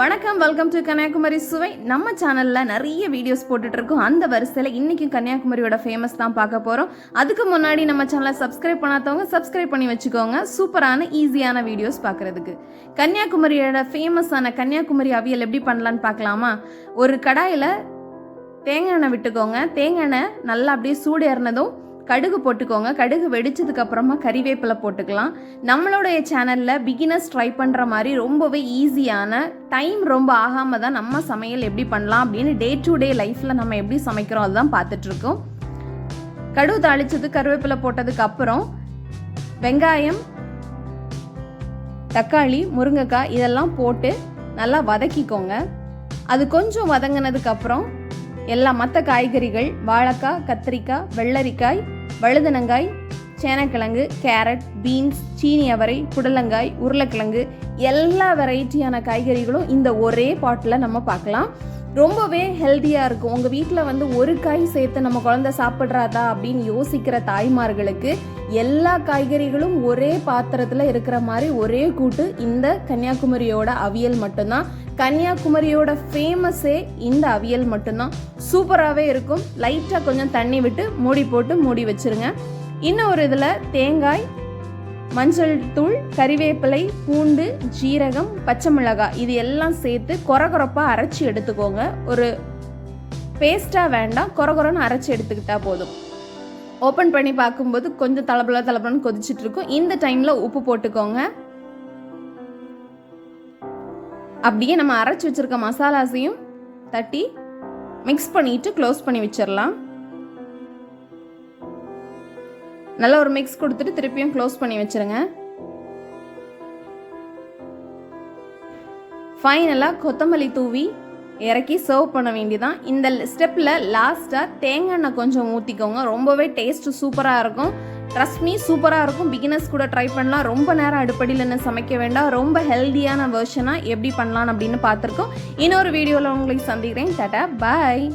வணக்கம் welcome to Kanyakumari சுவை. நம்ம சேனலில் நிறைய வீடியோஸ் போட்டுட்ருக்கோம் அந்த வரிசையில் இன்றைக்கும் கன்னியாகுமரியோட ஃபேமஸ் தான் பார்க்க போகிறோம் அதுக்கு முன்னாடி நம்ம சேனலை சப்ஸ்கிரைப் பண்ணாதவங்க சப்ஸ்கிரைப் பண்ணி வச்சுக்கோங்க. சூப்பரான ஈஸியான வீடியோஸ் பார்க்குறதுக்கு. கன்னியாகுமரியோட ஃபேமஸான கன்னியாகுமரி அவியல் எப்படி பண்ணலான்னு பார்க்கலாமா? ஒரு கடாயில் தேங்காய் எண்ணெய் விட்டுக்கோங்க. தேங்காய் எண்ணெய் நல்லா அப்படியே சூடு ஏறினதும் கடுகு போட்டுக்கோங்க. கடுகு வெடிச்சதுக்கு அப்புறமா கறிவேப்பிலை போட்டுக்கலாம். நம்மளுடைய சேனலில் பிகினர்ஸ் ட்ரை பண்ணுற மாதிரி ரொம்பவே ஈஸியான டைம் ரொம்ப ஆகாமல் தான் நம்ம சமையல் எப்படி பண்ணலாம் அப்படின்னு டே டு டே லைஃப்பில் நம்ம எப்படி சமைக்கிறோம் அதுதான் பார்த்துட்ருக்கோம் கடுகு தாளித்தது கருவேப்பிலை போட்டதுக்கு அப்புறம் வெங்காயம் தக்காளி முருங்கைக்காய் இதெல்லாம் போட்டு நல்லா வதக்கிக்கோங்க. அது கொஞ்சம் வதங்கினதுக்கப்புறம் எல்லா மற்ற காய்கறிகள் வாழைக்காய் கத்திரிக்காய் வெள்ளரிக்காய் வழுதனங்காய் சேனக்கிழங்கு கேரட் பீன்ஸ் சீனி அவரை புடலங்காய் உருளைக்கிழங்கு எல்லா வெரைட்டியான காய்கறிகளும் இந்த ஒரே பாட்டில் நம்ம பார்க்கலாம். ரொம்பவே ஹெல்த்தியாக இருக்கும். உங்கள் வீட்டில் வந்து ஒரு காய் சேர்த்து நம்ம குழந்தை சாப்பிட்றாதா அப்படின்னு யோசிக்கிற தாய்மார்களுக்கு எல்லா காய்கறிகளும் ஒரே பாத்திரத்தில் இருக்கிற மாதிரி ஒரே கூட்டு இந்த கன்னியாகுமரியோட அவியல் மட்டும்தான். கன்னியாகுமரியோட ஃபேமஸே இந்த அவியல் மட்டும்தான். சூப்பராகவே இருக்கும். லைட்டாக கொஞ்சம் தண்ணி விட்டு மூடி போட்டு மூடி வச்சிருங்க. இன்னும் ஒரு இதில் தேங்காய் மஞ்சள் தூள் கறிவேப்பிலை பூண்டு ஜீரகம் பச்சை மிளகாய் இது எல்லாம் சேர்த்து கொரகொரப்பாக அரைச்சி எடுத்துக்கோங்க. ஒரு பேஸ்ட்டாக வேண்டாம். கொரகொரன்னு அரைச்சி எடுத்துக்கிட்டா போதும். ஓப்பன் பண்ணி பார்க்கும்போது கொஞ்சம் தளபல தளபலன்னு கொதிச்சிட்டுருக்கும் இந்த டைமில் உப்பு போட்டுக்கோங்க. அப்படியே நம்ம அரைச்சி வச்சிருக்க மசாலாஸையும் தட்டி மிக்ஸ் பண்ணிட்டு க்ளோஸ் பண்ணி வச்சிடலாம் நல்லா ஒரு மிக்ஸ் கொடுத்துட்டு திருப்பியும் க்ளோஸ் பண்ணி வச்சிருங்க. ஃபைனலாக கொத்தமல்லி தூவி இறக்கி சர்வ் பண்ண வேண்டியதான் இந்த ஸ்டெப்பில் லாஸ்ட்டாக தேங்காய் எண்ணெய் கொஞ்சம் ஊற்றிக்கோங்க ரொம்பவே டேஸ்ட்டு சூப்பராக இருக்கும். ட்ரஸ்ட் மீ சூப்பராக இருக்கும். பிகினர்ஸ் கூட ட்ரை பண்ணலாம். ரொம்ப நேரம் அடுப்படியில் என்ன சமைக்க வேண்டாம். ரொம்ப ஹெல்த்தியான வெர்ஷனாக எப்படி பண்ணலாம் அப்படின்னு பார்த்துருக்கோம். இன்னொரு வீடியோவில் உங்களுக்கு சந்திக்கிறேன். டாட்டா பாய்